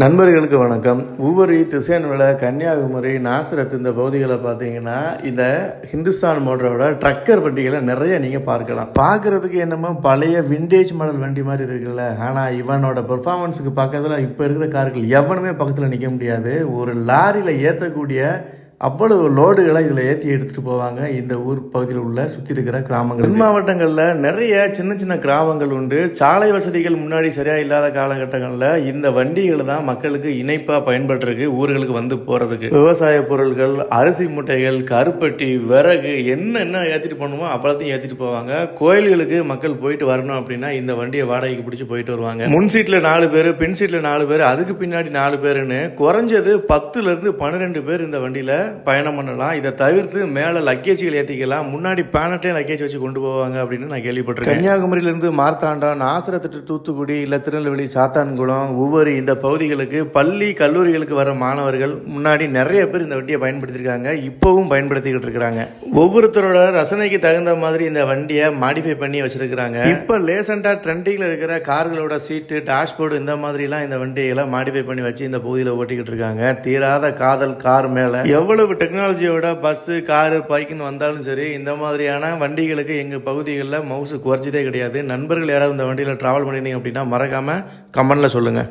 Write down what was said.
நண்பர்களுக்கு வணக்கம். ஒவ்வொரு திசையன்வில கன்னியாகுமரி நாசரத் இந்த பகுதிகளை பார்த்தீங்கன்னா இந்த ஹிந்துஸ்தான் மோட்டரோட ட்ரக்கர் வண்டிகளை நிறைய நீங்கள் பார்க்கலாம். பார்க்குறதுக்கு என்னமோ பழைய விண்டேஜ் மாடல் வண்டி மாதிரி இருக்குல்ல? ஆனால் இவனோட பெர்ஃபார்மன்ஸுக்கு பக்கத்தில் இப்போ இருக்கிற கார்கள் எவனுமே பக்கத்தில் நிற்க முடியாது. ஒரு லாரியில் ஏற்றக்கூடிய அவ்வளவு லோடுகளை இதில் ஏற்றி எடுத்துகிட்டு போவாங்க. இந்த ஊர் பகுதியில் உள்ள சுற்றி இருக்கிற கிராமங்கள். தென் மாவட்டங்களில் நிறைய சின்ன சின்ன கிராமங்கள் உண்டு. சாலை வசதிகள் முன்னாடி சரியாக இல்லாத காலகட்டங்களில் இந்த வண்டிகள் தான் மக்களுக்கு இணைப்பாக பயன்பட்டுருக்கு ஊர்களுக்கு வந்து போகிறதுக்கு விவசாய பொருட்கள் அரிசி மூட்டைகள் கருப்பட்டி விறகு என்ன என்ன ஏற்றிட்டு போகணுமோ அப்பளத்தையும் ஏற்றிட்டு போவாங்க. கோயில்களுக்கு மக்கள் போயிட்டு வரணும் அப்படின்னா இந்த வண்டியை வாடகைக்கு பிடிச்சி போயிட்டு வருவாங்க. முன் சீட்டில் நாலு பேர் பின் சீட்டில் நாலு பேர் அதுக்கு பின்னாடி நாலு பேருன்னு குறைஞ்சது பத்துலேருந்து பன்னிரெண்டு பேர் இந்த வண்டியில் பயணம் பண்ணலாம். இதை தவிர்த்து மேலே லக்கேஜ்கள் ஏற்றிக்கலாம் முன்னாடி பேனட்டையும் லக்கேஜ் வச்சு கொண்டு போவாங்க அப்படின்னு நான் கேள்விப்பட்டிருக்கேன். கன்னியாகுமரியிலேருந்து மார்த்தாண்டம் நாசரத்து தூத்துக்குடி இல்லை திருநெல்வேலி சாத்தான்குளம் ஒவ்வொரு இந்த பகுதிகளுக்கு பள்ளி கல்லூரிகளுக்கு வர மாணவர்கள் முன்னாடி நிறைய பேர் இந்த வண்டியை பயன்படுத்தியிருக்காங்க. இப்போவும் பயன்படுத்திக்கிட்டு இருக்கிறாங்க. ஒவ்வொருத்தரோட ரசனைக்கு தகுந்த மாதிரி இந்த வண்டியை மாடிஃபை பண்ணி வச்சிருக்கிறாங்க. இப்போ லேசண்டாக ட்ரெண்டிங்கில் இருக்கிற கார்களோட சீட்டு டேஷ்போர்டு இந்த மாதிரிலாம் இந்த வண்டிகளை மாடிஃபை பண்ணி வச்சு இந்த பகுதியில் ஓட்டிக்கிட்டு இருக்காங்க. தீராத காதல் கார் மேலே. எவ்வளவு டெக்னாலஜியோட பஸ்ஸு காரு பைக்குன்னு வந்தாலும் சரி இந்த மாதிரியான வண்டிகளுக்கு எங்கள் பகுதிகளில் மவுசு குறைஞ்சதே கிடையாது. நண்பர்கள் யாராவது இந்த வண்டியில் ட்ராவல் பண்ணினீங்க அப்படின்னா மறக்காமல் கமெண்டில் சொல்லுங்கள்